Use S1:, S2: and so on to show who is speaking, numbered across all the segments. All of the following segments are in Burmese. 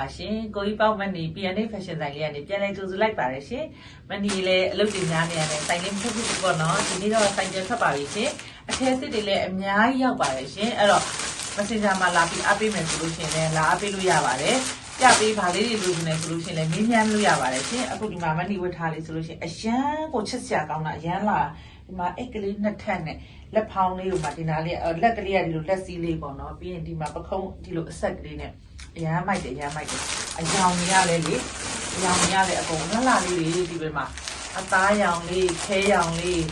S1: အားလုံးပဲမင်္ဂလာပါရှင်ကိုကြီးပေါ့မန်နီ PNA Fashion ဆိုင်လေးကနေပြန်လဲကြိုဆိုလိုက်ပါတယ်ရှင်မန်နီလည်းအလုပ်တွေများနေရတယ်ဆိုင်လေးမထုတ်ဘူးပေါ့နော်ဒီနေ့တော့ဆိုင်ပြန်ထွက်ပါပြီရှင်အထည်စစ်တွေလည်းအများကြီးရောက်ပါတယ်ရှင်အဲ့တော့ Messenger မှာလာပြီးအားပေးမယ်ဆိုလို့ရှင်လည်းလာအားပေးလို့ရပါတယ်ပြပေးပါလေးတွေလိုချင်တယ်ဆိုလို့ရှင်လည်းမင်းများလို့ရပါတယ်ရှင်အခုဒီမှာမန်နီဝတ်ထားလေးဆိုလို့ရှင်အရန်ကိုချစ်စရာကောင်းတာအရန်လာဒီမှာအိတ်ကလေးနှစ်ထပ်နဲ့လက်ဖောင်းလေးကိုမှဒီနာလေးလက်ကလေးကဒီလိုလက်စီးလေးပေါ့နော်ပြီးရင်ဒီမှာပခုံးဒီလိုအဆက်ကလေးနဲ့ အရမ်းမိုက်တယ်အရမ်းမိုက်တယ်အယောင်ကြီးရလဲလေအယောင်ကြီးရလဲအကုန်လှလှလေးတွေဒီဘက်မှာအသားရောင်လေးခဲရောင်လေး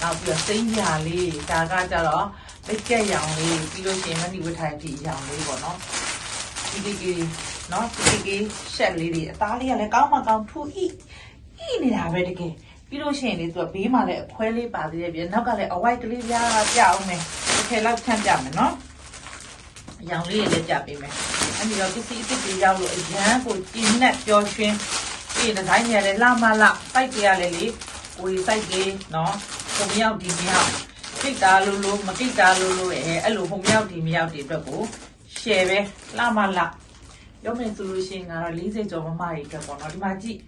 S1: နောက်ပြီးတော့စိမ့်ပြလေးဒါကကြတော့လက်ကက်ရောင်လေးပြီးလို့ရှိရင်မဏိဝထိုင်ဖြစ်ရောင်လေးပေါ့နော်ဒီဒီကြီးနော်ဒီဒီကြီးရှက်လေးတွေအသားလေးကလည်းကောင်းမှကောင်းထူဤဤနေတာပဲတကယ်ပြီးလို့ရှိရင်လေသူကဘေးမှာလည်းအခွဲလေးပါသေးတယ်ပြီးနောက်ကလည်းအဝိုက်ကလေးပြားပြအောင်မယ်တစ်ထည်လောက်ဖြန့်ပြမယ်နော်အရောင်လေးတွေလည်းကြပေးမယ်။ အဲ့ဒီတော့ပစ္စည်းအစ်စ်တွေရောက်လို့အရန်ကိုကျင်းနဲ့ပျော်ရွှင်ပြီးဒီဇိုင်းတွေလည်းလှမလှစိုက်ကြရလေလေကိုယ်စိုက်ကြီးနော်ဟိုမြောက်ဒီမြောက်ကိတ်တာလို့လို့မကိတ်တာလို့လို့အဲအဲ့လိုဟိုမြောက်ဒီမြောက်တွေအတွက်ကို share ပဲလှမလှပြောမယ်ဆိုလို့ရှိရင်ကတော့40ကျော်မမတွေအတွက်ပေါ့နော်ဒီမှာကြည့်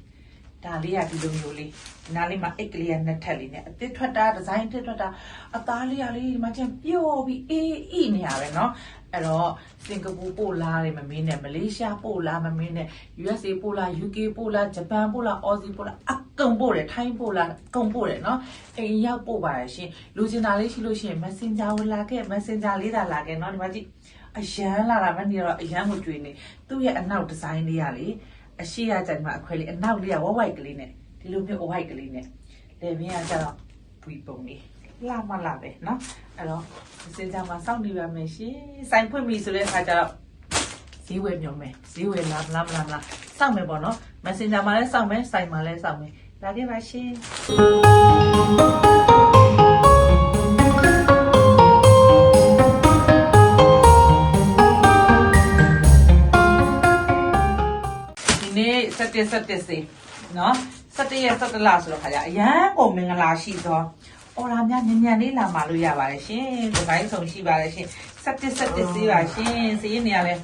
S1: ဒါလေးကဒီလိုမျိုးလေးဒီနားလေးမှာအိတ်ကလေးကနှစ်ထပ်လေးနဲ့အသစ်ထွက်တာဒီဇိုင်းအသစ်ထွက်တာအသားလေးကလေးဒီမှာကျန်ပျော်ပြီးအေးအေးနေရပဲเนาะ အဲ့တော့စင်ကာပူပို့လာတယ်မမင်းနဲ့မလေးရှားပို့လာမမင်းနဲ့ USA ပို့လာ UK ပို့လာဂျပန်ပို့လာအော်စီပို့လာအကုန်ပို့တယ်ထိုင်းပို့လာအကုန်ပို့တယ်နော်အိမ်ရောက်ပို့ပါရရှင်လူစင်တာလေးရှိလို့ရှိရင် Messenger ဝင်လာခဲ့ Messenger လေးသာလာခဲ့နော်ဒီမှာကြည့်အရန်လာတာမနေတော့အရန်ကိုကြွေနေသူ့ရဲ့အနောက်ဒီဇိုင်းလေးကလေအရှိရကြမှာအခွဲလေးအနောက်လေးကဝဝိုက်ကလေးနဲ့ဒီလိုမျိုးဝဝိုက်ကလေးနဲ့လေမင်းကကြတော့ပွီပုံလေး လာမလာပဲเนาะအဲ့တော့စင်ကြမှာစောင့်နေပါမယ်ရှင်စိုင်ဖွင့်ပြီဆိုတဲ့အခါကျတော့ဈေးဝယ်မျောမယ်ဈေးဝယ်လာမလားမလားမလားစောင့်မယ်ပေါ့နော် Messenger မှာလည်းစောင့်မယ်စိုင်မှာလည်းစောင့်မယ်လာခဲ့ပါရှင်ဒီနေ့7 7စေနော်7ရက်7လဆိုတော့ခါကြအရန်ကိုမင်္ဂလာရှိသော အော်ဒါများမြန်မြန်လေးလာမှလို့ရပါတယ်ရှင်ဒီဘိုင်းဆုံးရှိပါတယ်ရှင်ဆက်တစ်ဆက်တစ်စီးပါရှင်စီးရင်နေရာလဲ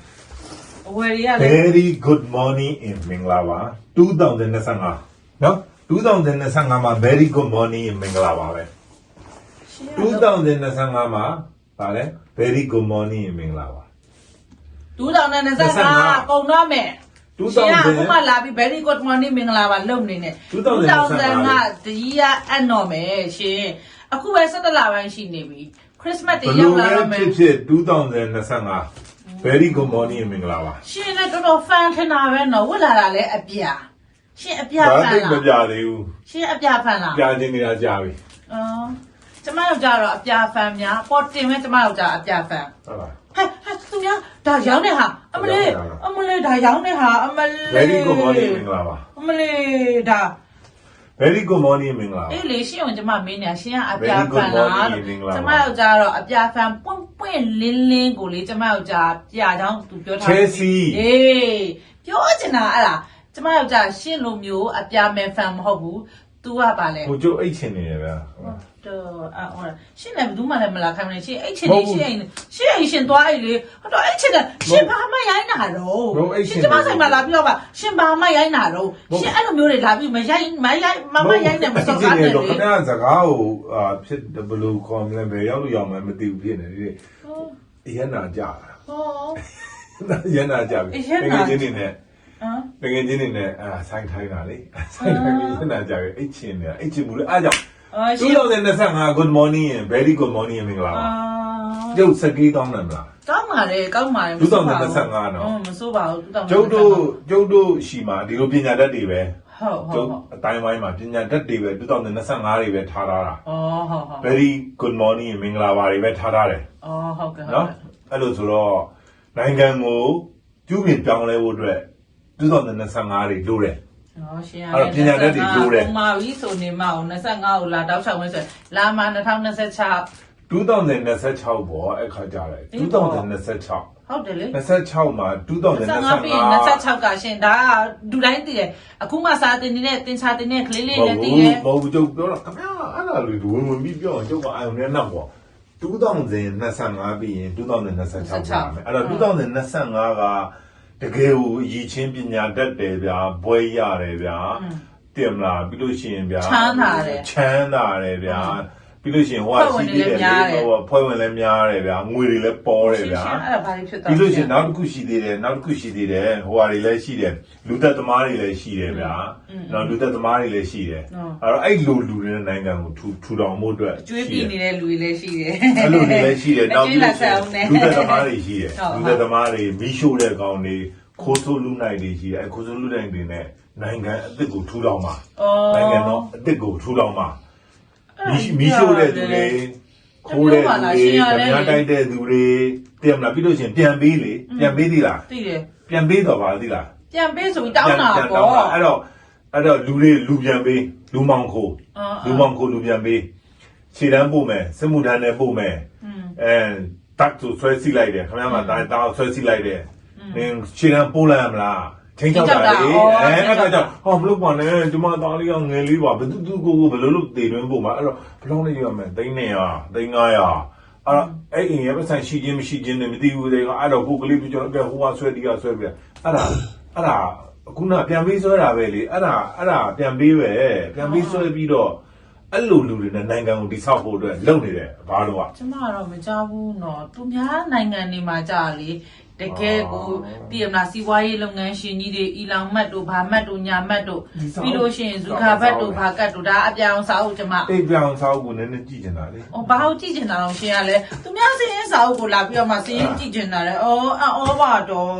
S1: အဝယ်တွေကလဲ
S2: Very good morning in မင်္ဂလာပါ2025နော်2025မှာ very good morning in မင်္ဂလာပါပဲ2025မှာဗာလဲ very good morning in မင်္ဂလာပါ
S1: 2025ကုန်တော့မယ်
S2: 2000
S1: ရှင်ကအခုမှလာပြီး very good morning မင်္ဂလာပါလုံနေနဲ့
S2: 2025
S1: တကြီးကအပ်တော့မယ်ရှင်အခုပဲ17လပိုင်းရှိနေပြီ Christmas
S2: ဘ
S1: တွေ
S2: ယ်
S1: ရော
S2: လို
S1: က်လာ
S2: လဲ
S1: တော့မယ်
S2: ဖြစ်ဖြစ်2025 very good morning in မင်္ဂလာပါ
S1: ရှင်လည်းတော်တော် fan ထင်တာပဲနော်ဝတ်လာတာလည်းအပြာရှင်အပြာ
S2: ဘာ
S1: fan
S2: သိမ
S1: လား
S2: ကြသေးဘူး
S1: ရှင်အပြာ fan လား
S2: ကြားချင်းနေတာကြားပြီ
S1: အော်ကျမတို့ကြတော့အပြာ fan များပေါ်တင်မဲ့ကျမတို့ကြအပြာ fan
S2: ဟုတ်လား
S1: ဟဲ့ဟဲ့သူများဒါရောင်းနေဟာအမလေးအမလေးဒါရောင်းနေဟာအမလေး
S2: very good morning မင်္ဂလာပါ
S1: အမလေးဒါ
S2: very good morning မင်္ဂလာပါ
S1: အေးလေရှင်းအောင်ကျမမင်းနေရှင်ကအပြာ
S2: Very
S1: ဖ
S2: good
S1: န်လား
S2: morning မင်္ဂလာပါ
S1: ကျမတို့ကြတော့အပြာဖန်ပွင့်ပွင့်လင်းလင်းကိုလေကျမတို့ကြပြချောင်းသူပြောထား
S2: Chelsea
S1: အေးပြောချင်တာအဲ့ဒါကျမတို့ကြရှင်းလိုမျိုးအပြာမဲဖန်မဟုတ်ဘူး तू ကပါလေ
S2: ဟိုကျုပ်အိတ်ချင်နေတယ်ဗျာ
S1: တော့အော်ဟောရှင်းလည်းဘယ်သူမှလည်းမလာခိုင်းမလို့ရှင်းအဲ့ချင်
S2: မဟု
S1: နေ
S2: တ်ဘူး
S1: ရှင်းအိမ်ရှင်းအိမ်ရှင်သွားအိမ်လေဟောတော့အဲ့ချင်တယ်ရှင်းဘာမှရိုင်းတာတော့
S2: မဟုတ်အဲ့ချင်
S1: ကျမဆိုင်မှာလာပြီးတော့ပါရှင်းဘာမှရိုင်းတာတော့
S2: မဟုတ်
S1: ရှင်းအဲ့လိုမျိုးတွေလာပြီးမရိုင်းမရိုင်းမမရိုင်းတယ်မစော်ကားတယ်
S2: တော့
S1: လေ
S2: ခဏစကားကိုအာဖြစ်ဘယ်လိုခေါ်မလဲဘယ်ရောက်လို့ရောက်မှမသိဘူးဖြစ်နေတယ်
S1: ဟော
S2: ရန်နာကြ
S1: ဟော
S2: ရန်နာကြပြီ
S1: ရန်နာ
S2: ငယ်ချင်းနေနဲ့
S1: ဟမ်
S2: ငယ်ချင်းနေနဲ့အာဆိုင်ထိုင်းတာလေဆိုင်ထိုင်းပြီးရန်နာကြပြီအိတ်ချင်နေတာအိတ်ချင်မှုလေအားကြောင့်
S1: အော်ရှင်း
S2: 2025 good morning and very good morning မင်္ဂလာ
S1: အာ
S2: ပါကျုပ်စကေးကောင်းတယ်မလား
S1: ကောင်းပါလေကောင်းပါလေ
S2: 2025နော်
S1: ဟုတ်မစိုးပါဘူး2025
S2: ကျုပ်တို့ကျုပ်တို့ရှိမှာဒီလိုပညာတတ်တွေပဲ
S1: ဟုတ်ဟု
S2: ကျု
S1: တ်
S2: ပ်
S1: ဟုတ်
S2: အတိုင်းဝိုင်းမှာပညာတတ်တွေပဲ2025တွေပဲထားထားတာ
S1: အော်ဟုတ်ဟုတ်
S2: very good morning မင်္ဂလာပါတွေပဲထားထားတယ်
S1: အော်ဟုတ်ကဲ့ဟုတ်
S2: နော်
S1: ကဲ့
S2: အဲ့လိုဆိုတော့နိုင်ငံကိုကျူးပြင်ပြောင်းလဲဖို့အတွက်2025တွေလိုတယ်
S1: အော်ရှင်းရ
S2: အဲ့တော့ပညာတတ်တွေတိုးတယ်
S1: ပုံမှာပြီဆိုနေမအောင်25ကိုလာတောက်ချောက်ဝင်ဆိုလာမ2026
S2: 2026ပေါ့အဲ့ခါကြတယ်
S1: အေးပေါ့
S2: 2026
S1: ဟုတ်တယ်လေ
S2: 26မှာ
S1: 25ပြီး
S2: 2025
S1: 26ကရှင်ဒါဒူတိုင်းတည်တယ်အခုမှစာတင်နေတဲ့တင်ချာတင်တဲ့ကလေးလေး
S2: မ
S1: နဲ့
S2: ဟုတ်
S1: တည်
S2: ဘူး
S1: တယ်
S2: မဟုတ်ဘူးကျုပ်ပြောတော့ခင်ဗျာအဲ့ဒါလူဝင်ဝင်ပြီးပြောအောင်ကျုပ်ကအာရုံနဲ့နောက်ပေါ့2025ပြီးရင်2026ပါမယ်အဲ့တော့2025က တကယ်ကိုအရည်ချင်းပညာတတ်တယ်ဗျာဘွဲရတယ်ဗျာ
S1: อืม
S2: တင်မလားပြီးလို့ရှိရင်ဗျာ
S1: ချမ်းသာတယ်
S2: ချမ်းသာတယ်ဗျာ ပြီးလို့ရှိရင်ဟိုက
S1: ဖွဲ့ဝင်တွေလည်းများတယ်
S2: ဟိုကဖွဲ့ဝင်လည်းများတယ်ဗျာငွေတွေလည်းပေါ်တယ်ဗျာ
S1: ရှင်းအဲ့ဒါဘာတွေဖြစ်သွား
S2: ပြီးလို့ရှိရင်နောက်တစ်ခုရှိသေးတယ်နောက်တစ်ခုရှိသေးတယ်ဟိုဟာတွေလည်းရှိတယ်လူသက်သမားတွေလည်းရှိတယ်ဗျာနော်လူသက်သမားတွေလည်းရှိတယ်အဲ့တော့အဲ့လိုလူတွေနဲ့နိုင်ငံကိုထူထူထောင်မှုအတွက်
S1: ကျွေးပြီးနေတဲ့လူတွေလည်းရှိတယ်
S2: အဲ့လိုတွေလည်းရှိတယ်နောက်ပြီး
S1: ကျွေး
S2: လို့ရှိရင်
S1: အောင်နဲ့
S2: လူသက်သမားတွေရှိတယ်
S1: ဟုတ်
S2: လူသက်သမားတွေမီးရှို့တဲ့ကောင်တွေခိုးဆိုးလူနိုင်တွေရှိတယ်အဲ့ခိုးဆိုးလူနိုင်တွေနဲ့နိုင်ငံအစ်စ်ကိုထူထောင်မှာ
S1: အော်
S2: နိုင်ငံတော့အစ်စ်ကိုထူထောင်မှာ မီးမီးရှို့တဲ့သူတွေခိုးတဲ့သူတွေဓမြတိုက်တဲ့သူတွေတင်မလားပြီးလို့ရှိရင်ပြန်ပေးလေပြန်ပေးသေးလား
S1: သိတယ်
S2: ပြန်ပေးတော့ပါသီလား
S1: ပြန်ပေးဆိုပြီးတောင်းတာ
S2: ပြန်
S1: ပေါ့
S2: တာအဲ့တော့အဲ့တော့လူတွေလူပြန်ပေးလူမောင်ခို
S1: အော်
S2: လူမောင်ခိုလူပြန်ပေးခြေတန်းပို့မယ်စစ်မှုထမ်းနဲ့ပို့မယ်
S1: อืม
S2: အဲတက်သူဆွဲစီလိုက်တယ်ခင်ဗျားမတားတားဆွဲစီလိုက်တယ်နင်ခြေတန်းပို့လိုက်ရမလား ချင်းချောက်တာလေအဲအဲ့ဒါကြောင့်ဟောမလို့ပါနဲ့ဒီမှာတားလေးကငယ်လေးပါဘယ်သူသူကိုကိုဘယ်လိုလုပ်တည်တွင်းပို့မှာအဲ့တော့ဘယ်လောက်နေရမလဲသိန်း900သိန်း900အဲ့တော့အဲ့အင်းရဲ့ပတ်ဆိုင်ရှိချင်းမရှိချင်းနဲ့မသိဘူးတဲ့ကအဲ့တော့ကိုကလေးပြကျွန်တော်ဟိုကဆွဲတီးကဆွဲပြအဲ့ဒါအဲ့ဒါခုနပြန်ပေးဆွဲတာပဲလေအဲ့ဒါအဲ့ဒါပြန်ပေးပဲပြန်ပေးဆွဲပြီးတော့အဲ့လိုလူတွေနဲ့နိုင်ငံကိုတိဆောက်ဖို့အတွက်လုပ်နေတယ်ဘာလို့อ่ะ
S1: ကျမကတော့မကြောက်ဘူးနော်သူများနိုင်ငံတွေမှာကြာလေ တကယ်ကို
S2: အော်
S1: တည်ရမလားစီးပွားရေးလုပ်ငန်းရှင်ကြီးတွေအီလောင်မတ်တို့ဘာမတ်တို့ညာမတ်တို့
S2: ဒီစောင်း
S1: ပြီးလို့ရှိရင်ဇူခါဘတ်တို့ဘာကတ်တို့ဒါအပြောင်စာအုပ်ကျမ
S2: အိတ်ပြောင်ဆောက်ကိုနည်းနည်းကြည့်နေတာလေ။
S1: အော်ဘာလို့ကြည့်ချင်တာတော့ရှင်ရလဲ။သူများစင်းရင်စာအုပ်ကိုလာပြီးတော့မှစင်းရင်ကြည့်ချင်တာလေ။အော်အော်ပါတော့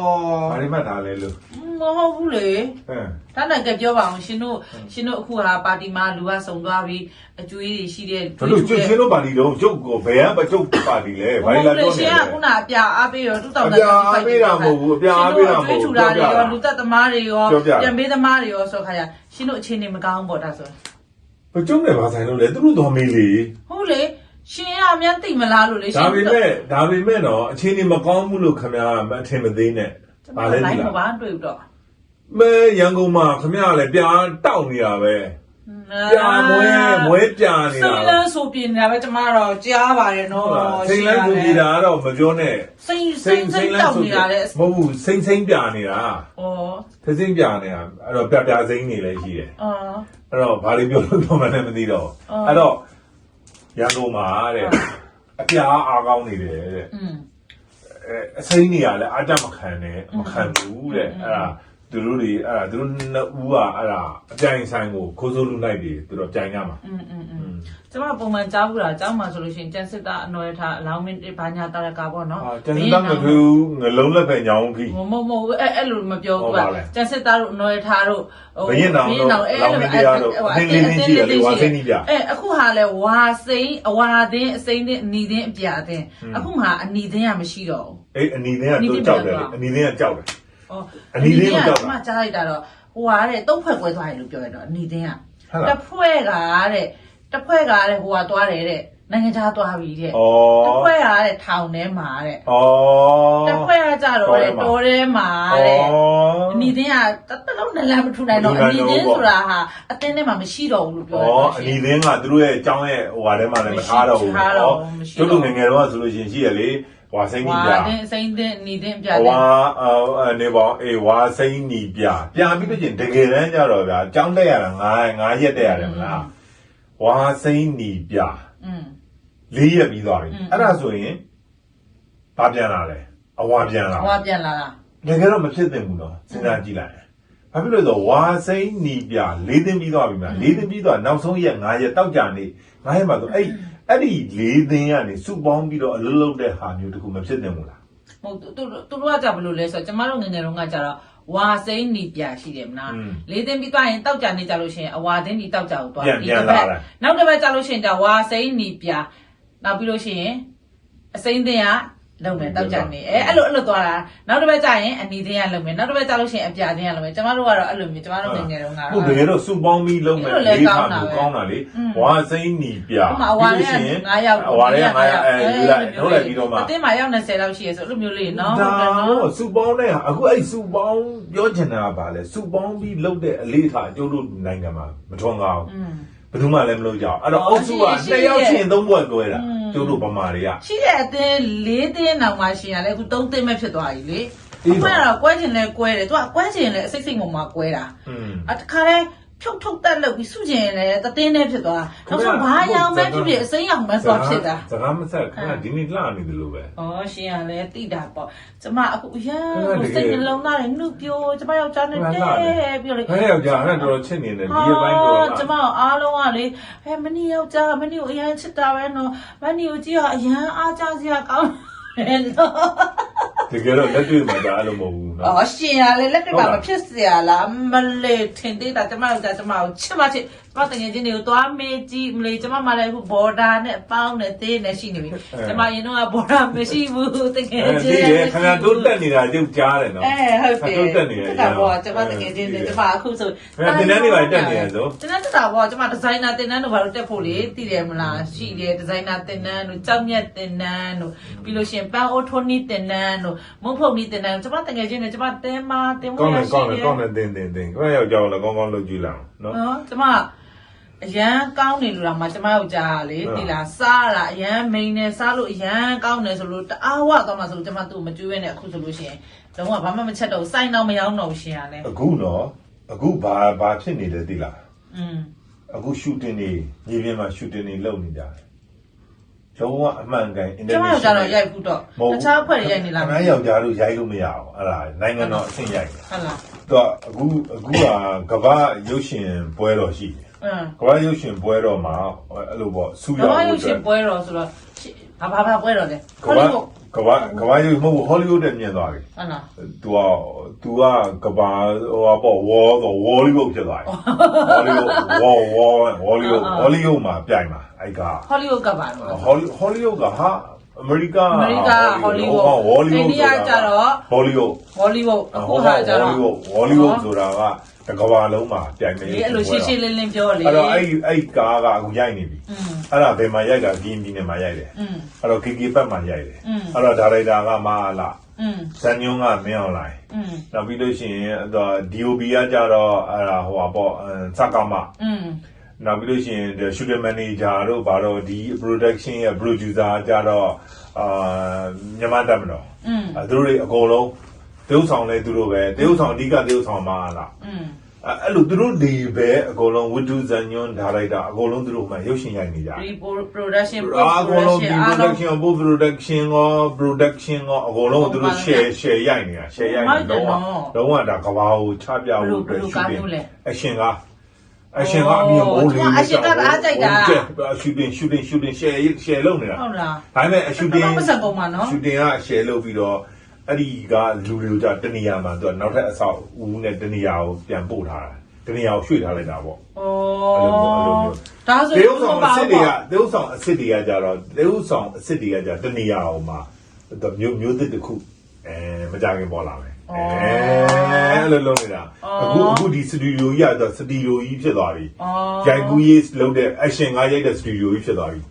S2: ဘာတွေမှတ်ထားလဲလို့။
S1: မဟုတ်ဘူးလေ
S2: ဟမ်။
S1: ဒါနဲ့ကပြောပါအောင်ရှင်တို့ရှင်တို့အခုဟာပါတီမှာလူကစုံသွားပြီးအကျွေးတွေရှိတဲ့
S2: ဘလို့ကျုပ်ချင်းတို့ပါတီတော့ကျုပ်ကိုဘယ်ကမကျုပ်ပါတီလဲဘာ
S1: ဘာ
S2: လဲ
S1: လို့
S2: တော့
S1: ရှင်ကခုနအပြအားပေးရော2000
S2: အပြာအားပေးတာမဟုတ်ဘူးအပြာအားပေးတာမဟုတ်ဘူး
S1: ကျွေးထူတာတွေရောလူသက်သမားတွေရော
S2: ပြောပြ
S1: ပြန်ပေးသမားတွေရောဆိုခါရရှင်တို့အခြေအနေမကောင်းဘူးပေါ့ဒါဆို
S2: ဘကျုံနဲ့ဘာဆိုင်လို့လဲသူတို့တော်မေးလေ
S1: ဟုတ်လေရှင်ကအမြန်သိမလားလို့လေရှ
S2: ဒါ
S1: င်
S2: ပေမဲ့ဒါပေမဲ့တော့အချင်းကြီးမကောင်းဘူးလို့ခင်ဗျားမအထင်မသေးနဲ့
S1: ဘာ
S2: ဘာ
S1: လဲ
S2: လဲ
S1: ဒီ
S2: ဒီ
S1: လား
S2: လား
S1: ဘာတွေ့တော့
S2: မဲရန်ကုန်မှာခမရလည်းပြာတောက်နေတာပဲပြာမွဲမွဲပြာနေ
S1: စိ
S2: တာ
S1: တ်လဲဆိုပြနေတာပဲကျမတော့ကြားပါတယ်နော်
S2: စိန်လန်းကူကြီးတာကတော့မပြောနဲ့
S1: စိတ်စိတ်စိတ်တောက်နေတာလဲ
S2: မဟုတ်ဘူးစိမ့်စိမ့်ပြာနေတာ
S1: ဩ
S2: သစိမ့်ပြာနေတာအဲ့တော့ပြာပြာစိမ့်နေလည်းရှိတယ်
S1: အာ
S2: အဲ့တော့ဘာတွေပြောလို့ပြောမှလည်းမသိတော့
S1: အော် ဘူး
S2: အဲ့တော့ရန်ကုန်မှာတဲ့အပြာအားကောင်းနေတယ်တဲ့
S1: อืม
S2: အဲအစိမ်းနေရလဲအတတ်မခံနဲ့မခံဘူးတဲ့အဲ့ဒါ သူတို့တွေအဲ့ဒါသူတို့နှစ်ဦးကအဲ့ဒါအပြိုင်ဆိုင်ကိုခိုးစိုးလူလိုက်တွေသူတို့ပြိုင်ကြမှာ
S1: อืมอืมอืมကျမပုံမှန်ကြားဘူးတာကြားမှာဆိုလို့ရှိရင်ကျန်စစ်သားအနော်ရထားအလောင်းမင်းဘာညာတာရကပေါ့နော်
S2: အာကျန်တဲ့မသူငလုံးလက်ပဲညောင်းပြီး
S1: မမမအဲ့အဲ့လိုမပြော
S2: ဟုတ်
S1: ဘူး
S2: ပါ
S1: က
S2: လေ
S1: ကျန်စစ်သားတို့အနော်ရထားတို့
S2: ဘရင်နောင်တို့လောင်းမင်းတရားတို့အင်းလေးလေးရှိတယ်လေဝါစိမ့်ကြီးပြ
S1: အဲအခုဟာလဲဝါစိမ့်အဝါသင်းအစိမ့်သင်းအနီသင်းအပြာသင်းအခုမှအနီသင်းကမရှိတော့ဘူး
S2: အေးအနီသင်းကသူကြောက်တယ်လေအနီသင်းကကြောက်တယ်
S1: อ๋อ
S2: အနီသင်းကိုကြောက်တာ
S1: အမကြားလိုက်တာတော့ဟိုဟာတဲ့သုံးဖွဲ့ကွဲသွားတယ်လို့ပြောရတော့အနီသင်းက
S2: ဟုတ်လား
S1: တစ်ဖွဲ့ကတဲ့တစ်ဖွဲ့ကတဲ့ဟိုဟာသွားတယ်တဲ့နိုင်ငံခြားသွားပြီတဲ့
S2: ဩ
S1: တစ်ဖွဲ့ကတဲ့ထောင်ထဲမှာတဲ့
S2: ဩ
S1: တစ်ဖွဲ့ကကြတော့တဲ့တောထဲမှာတဲ့
S2: ဩ
S1: အနီသင်းကတစ်တလုံးနဲ့လမ်းမထူနိုင်တော့
S2: မ
S1: အ
S2: ထူနိုင်
S1: နီ
S2: တော့
S1: သင်း
S2: ဘူး
S1: ဆိုတာဟာအသင်းထဲမှာမရှိတော့ဘူးလို့ပြောရ
S2: ဩ
S1: တော့
S2: အနီသင်းကသူတို့ရဲ့အကြောင်းရဲ့ဟိုဟာထဲမှာလည်းမထားတော့ဘူး
S1: မရှိထားတော့ဘူးမရှိတော့
S2: တို့လူငယ်ငယ်တော့ဆိုလို့ရှိရင်ရှိရလေ ဝါစိ
S1: န်
S2: နီပြ
S1: ဝါတဲ့စိန်တဲ့နီတဲ့ပြတဲ့ဝါ
S2: အနေပေါင်းအေဝါစိန်နီပြပြပြီးတော့ကျင်တကယ်တမ်းကြတော့ဗျာကြောင်းတက်ရတာငါးငါးရက်တက်ရတယ်မလားဝါစိန်နီပြ
S1: อืม
S2: လေးရက်ပြီးသွားပြီအဲ့ဒါဆိုရင်ဘာပြန်လာလဲအဝါပြန်လာ
S1: အဝါပြန်လာလား
S2: တကယ်တော့မဖြစ်သင့်ဘူးတော့စဉ်းစားကြည့်လိုက်ဘာဖြစ်လို့ဆိုဝါစိန်နီပြ၄သိန်းပြီးသွားပြီမှာ၄သိန်းပြီးသွားနောက်ဆုံးရက်၅ရက်တောက်ကြနေ၅ရက်မှာဆိုအဲ့ အဲ့ဒီလေးသိန်းကနေစုပေါင်းပြီးတော့အလုပ်လုပ်တဲ့ဟာမျိုးတခုမဖြစ်သင့်ဘူးလား
S1: ဟုတ်သူသူသူတို့ကကြဘယ်လိုလဲဆိုတော့ကျမတို့ငယ်ငယ်တုန်းကကြတော့ဝါစိမ့်နီပြရှိတယ်မလား
S2: อืม
S1: လေးသိန်းပြီးသွားရင်တောက်ကြနေကြလို့ရှိရင်အဝါသိန်းဒီတောက်ကြကိုသွား
S2: ပြန်
S1: ဒီ
S2: ပြန်
S1: တစ်
S2: လာ
S1: ပတ်
S2: တယ်
S1: နောက်တစ်ပတ်ကြလို့ရှိရင်じゃဝါစိမ့်နီပြနောက်ပြီးလို့ရှိရင်အစိမ့်သိန်းက လုပ်မယ်တောက်ကြနေအဲအဲ့လိုအဲ့လိုသွားတာနောက်တစ်ပတ်ကျရင်အနီသေးရလုပ်မယ်နောက်တစ်ပတ်ကျလို့ရှိရင်အပြာသေးရလုပ်မယ်ကျမတို့ကတော့အဲ့လိုမျိုးကျမတို့ငယ်ငယ်တုန်းက
S2: ဟုတ်တကယ်တော့စုပေါင်းပြီးလုပ်မ
S1: ယ်လေး
S2: ပါ
S1: ကို
S2: ကောင်းတာလေဝါစိမ့်နီပြ
S1: အဝါရဲ9ယောက်
S2: အဝါရဲ9ယောက်အဲယူလိုက်ထုတ်လိုက်ပြီးတော့မှ
S1: အတင်းမှာရောက်20လောက်ရှိရဲဆိုအဲ့လိုမျိုးလေးနော်ဟုတ်တယ်နော်
S2: စုပေါင်းတဲ့အခုအဲ့စုပေါင်းပြောချင်တာကဘာလဲစုပေါင်းပြီးလုပ်တဲ့အလေးထားကျုပ်တို့နိုင်ငံမှာမထွန်းကောင်း
S1: อืม
S2: ဘယ်သူမှလည်းမလုပ်ကြအောင်အဲ့တော့
S1: အု
S2: ပ်စုကနှစ်ယောက်ချင်းသုံးပွဲကွဲတာကျိုးတို့ဗမာတွေက
S1: ရှိတဲ့အသင်း၄သင်းတောင်မှရှင်ရလဲအခု၃သင်းပဲဖြစ်သွားပြီလေ
S2: အေး
S1: အ
S2: ပါ
S1: မှန်တော့ကွဲချင်လဲကွဲတယ်သူကကွဲချင်လဲအစိတ်စိတ်မမကွဲတာအတခါလဲ ဖြုတ်ထုတ်တက်လို့ပြီးစုချင်လဲတတင်းနဲ့ဖြစ်သွားနောက်ဆုံးဘာရောင်ပဲဖြစ်ဖြစ်အစိမ်းရောင်ပဲသွားဖြစ်တာ
S2: စကားမဆက်ခဏဒီနေ့လှနေတယ်လို့ပဲ။
S1: အော်ရှင်ကလည်းတိတာပေါ့။ကျမအခုအရန်
S2: ဟုတ်တယ်
S1: စိတ်နှလုံးသားတွေနှုတ်ပြိုကျမယောက်ျားနဲ့
S2: ဟုတ်
S1: တဲ
S2: လား
S1: ပြီးတော့လေ
S2: ခဏယောက်ျားအဲ့တော်တော်ချစ်နေတယ်ဒီအပိုင်းတော့
S1: ကျမအားလုံးကလေဟဲ့မနီယောက်ျားမနီကိုအရန်ချစ်တာပဲနော်မနီကိုကြည့်ရအရန်အားကြစရာကောင်းတယ်နော်
S2: တကယ်တော့လက်တွေ့မှာဒါအဲ့လိုမဟုတ်ဘူးနော်
S1: အော်ရှင်ရလေလက်တွေကမဖြစ်เสียလားမလေးထင်သေးတာကျမယောက်ျားကျမကိုချစ်မချစ် ကျမတကယ်ချင်းတွေကိုသွားမေးကြည့်မလေးကျမမှလည်းအခုဘော်ဒါနဲ့ပေါင်းနဲ့သေးနဲ့ရှိနေပြီကျမရင်တော့ဘော်ဒါမရှိဘူးတကယ်
S2: အဲ
S1: ချ
S2: ဒီ
S1: စ်
S2: ရခဏတိုးတက်နေတာကြုတ်ကြားတယ်နော်
S1: အဲဟုတ်တယ်
S2: တိုးတက်နေတယ်
S1: တက်တာပေါ့ကျမတကယ်ချင်းတယ်ကျမအခုဆို
S2: အဲတင်တန်းတွေပါတက်နေရဆို
S1: တင်တန်းတက်တာပေါ့ကျမဒီဇိုင်နာတင်တန်းတို့ဘာလို့တက်ဖို့လေသိတယ်မလားရှိတယ်ဒီဇိုင်နာတင်တန်းတို့ကြောက်မြတ်တင်တန်းတို့ပြီးလို့ရှိရင်ပန်းအိုးထိုးနီးတင်တန်းတို့မုံဖုတ်နီးတင်တန်းတို့ကျမတကယ်ချင်းတယ်ကျမတဲမာတင်ဖို့
S2: ကောင်း
S1: ရ
S2: တယ်
S1: ရှိ
S2: ကောင်းတယ်
S1: တယ်
S2: ကောင်းတယ်တင်တင်တင်ခဏယောက်ျားလည်းကောင်းကောင်းလုပ်ကြည့်လိုက်အောင်နော်
S1: နော်ကျမ အရန်ကောင်းနေလို့လားမကျမယောက်ျားကလေ
S2: ဟုတ်
S1: ဒီလားစားတာအရန်မိန်နေစားလို့အရန်ကောင်းနေဆိုလို့တအားဝကောင်းတာဆိုလို့ကျမသူ့ကိုမကျွေးနဲ့အခုဆိုလို့ရှိရင်လုံးဝဘာမှမချက်တော့ဘူးစိုင်းတော့မရောင်းတော့ဘူးရှင်ကလည်း
S2: အခုနော်အခုဘာဘာဖြစ်နေလဲသိလား
S1: อืม
S2: အခုရှူတင်နေမြေပြင်မှာရှူတင်နေလုပ်နေကြတယ်လုံးဝအမှန်ကန်
S1: ကျမတို့ကြတော့ရိုက်ဘူးတော့တခြားအဖွဲ့တွေရိုက်နေလား
S2: ခဏယောက်ျားတို့ရိုက်လို့မရအောင်အဲ့ဒါနိုင်ငံတော်အဆင့်ရိုက်တယ်
S1: ဟုတ်လား
S2: တော့အခုအခုကကမ္ဘာရုပ်ရှင်ပွဲတော်ရှိတယ်
S1: အင်း
S2: ကမ္ဘာရုပ်ရှင်ပွဲတော်မှာအဲ့လိုပေါ့စူ
S1: ဘာ
S2: ရောက်
S1: မှရု
S2: ဖို့
S1: ပ်ရှင်ပွဲတော်ဆိုတော့ဘာဘာဘာပွဲတော်လဲ
S2: ကမ္ဘာကမ္ဘာကမ္ဘာရုပ်မဟုတ်ဟောလိဝုဒ်နဲ့မြင်သွားပြီ
S1: ဟုတ်လား
S2: तू อ่ะ तू อ่ะကဘာဟိုပေါ့ဝေါ်တော့ဝေါ်လီဝုဒ်ဖြစ်သွားတယ်ဝေါ်လီဝုဒ်ဝေါ်ဝေါ်ဝေါ်လီဝုဒ်ဝေါ်လီဝုဒ်မှာပြိုင်မှာအဲ့က
S1: ဟောလိဝုဒ်ကပါတော့
S2: ဟောလီဟောလီဝုဒ်ကဟာအမေရိက
S1: အမေရိကဟောလိဝုဒ်
S2: ဝေါ်လီဝုဒ်
S1: အိန္ဒိယကျတော့
S2: ဟောလီဝုဒ်
S1: ဟောလိဝုဒ်အခုဟာကျတော့
S2: ဝေါ်လီဝုဒ်ဆိုတာက တကဘာလုံးမှာပြိုင်မယ်
S1: ဒီအဲ့လိုရှင်းရှင်းလင်းလင်းပြောလေ
S2: အဲ့တော့အဲ့အဲ့ကားကအခုရိုက်နေပြီအဲ့ဒါဘယ်မှာရိုက်တာဂင်းပြီးနေမှာရိုက်တယ်အဲ့တော့ KK ဘက်မှာရိုက်တယ်အဲ့တော့ဒါရိုက်တာကမအားလားဇန်ညုံကမင်းအောင်လို
S1: က်
S2: နောက်ပြီးလို့ရှိရင်အဲ့တော့ DOB ကကြတော့အဲ့ဒါဟိုပါပေါ့စကမနောက်ပြီးလို့ရှိရင် shooting manager တို့ဘာတော့ဒီ production ရဲ့ producer ကြတော့အာမြန်မာတပ်မတော်အဲသူတို့တွေအကုန်လုံး တေးဥဆောင်လဲသူတို့ပဲတေးဥဆောင်အဓိကတေးဥဆောင်မှာလား
S1: อืม
S2: အဲအဲ့လိုသူတို့တွေပဲအကုန်လုံးဝတ္ထုဇန်ညွန်းဒါရိုက်တာအကုန်လုံးသူတို့မှရုပ်ရှင်ရိုက်နေကြတယ်
S1: ဒီ production
S2: အာအကုန်လုံးဒီ
S1: အားလုံး
S2: production ဘို့ production ရော production ရောအကုန်လုံးသူတို့ share share ရိုက်နေတာ share ရိုက်နေတော့လုံးဝဒါကဘာကိုချပြဖို့အတွက် shooting action က action ကအမြင်မိုးလေး shooting shooting shooting share share လုပ်နေတာ
S1: ဟုတ်လား
S2: ဒါပေမဲ့ shooting
S1: ဘာမှမဆက်ကုန်ပါနော်
S2: shooting က share လုပ်ပြီးတော့ အဲ့ဒီကလူတွေကိုじゃတနေရာမှာသူကနောက်ထပ်အဆောက်အဦးနဲ့တနေရာကိုပြန်ပို့ထားတာတနေရာကိုရွှေ့ထားလိုက်တာပေါ့
S1: ဩဒါဆို
S2: ဒေဥဆောင်အစ်စ်တွေကဒေဥဆောင်အစ်စ်တွေကကြတော့ဒေဥဆောင်အစ်စ်တွေကကြတနေရာအောင်မှာမျိုးမျိုးသစ်တစ်ခုအဲမကြခင်ပေါ်လာမယ်အဲလို့လုံးနေတာအခုအခုဒီစတူဒီယိုကြီးကတော့စတူဒီယိုကြီးဖြစ်သွားပြီ
S1: ဩ
S2: ရိုက်ကူးရေးလုပ်တဲ့ action ကရိုက်တဲ့စတူဒီယိုကြီးဖြစ်သွားပြီ
S1: ဩ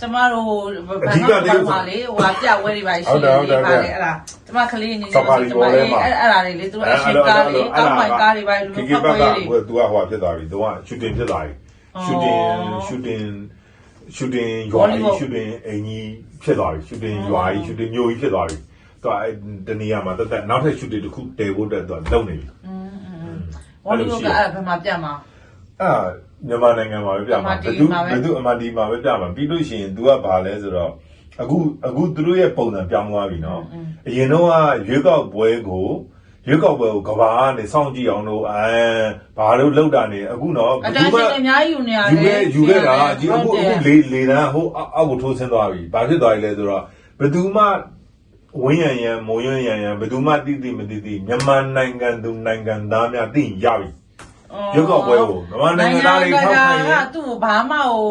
S1: ကျမတို့ဘာမှမပါလေဟိုဟာပြဝဲတွေပါရှိတယ်လေပါလေအဲ့ဒါကျမကလေးနေနေကျမလေးအဲ့အဲ့ဒါတွေလေသူအရှင်ကားတွေကောင်းပိုင်ကားတွေပါလူ
S2: ကိ
S1: ဖ
S2: ကိ
S1: က်
S2: ဘ
S1: ပွဲ
S2: က်က
S1: တွေ
S2: ဟိုသူကဟိုဖြစ်သွားပြီသူက shooting ဖြစ်သွားပြီ shooting shooting shooting ရွာကြီး shooting အင်ကြီးဖြစ်သွားပြီ shooting ရွာကြီး shooting မျိုးကြီးဖြစ်သွားပြီသူကအဲ့တနေရာမှာတက်တက်နောက်ထပ် shooting တစ်ခုတည်ဖို့အတွက်သူကလုပ်နေပြီ
S1: ဝေါ်လီဝုဒ်ကအဲ့ဘယ်မှာပြမှာ
S2: အာမြန်မာနိုင်ငံမှာပဲပြမှာ
S1: MRT
S2: ဘယ်သူ
S1: မှာပဲ
S2: ဘယ်သူ MRT မှာပဲပြမှာပြီးလို့ရှိရင် तू ကဘာလဲဆိုတော့အခုအခုသူတို့ရဲ့ပုံစံပြောင်းသွားပြီနော်အရင်တော့ကရွေးကောက်ပွဲကိုရွေးကောက်ပွဲကိုကဘာကနေစောင့်ကြည့်အောင်လို့အဲဘာလို့လောက်တာနေအခုနော်
S1: အတန်းရှင်အများကြီးယူနေရ
S2: ယူ
S1: တယ်
S2: ခဲ့ယူခဲ့တာဒီအခုအခုလေလေတန်းဟိုအောက်ကိုထိုးဆင်းသွားပြီဘာဖြစ်သွားပြီလဲဆိုတော့ဘယ်သူမှဝင်းရံရံမုံရံရံရံဘယ်သူမှတိတိမတိတိမြန်မာနိုင်ငံသူနိုင်ငံသားများသိရင်ရပြီ ရုပ်ကောက်ပွဲကိုမြန်မာနိုင်ငံသားတွေထောက်ခံရင်
S1: ကသူ့ကိုဘာမှဟို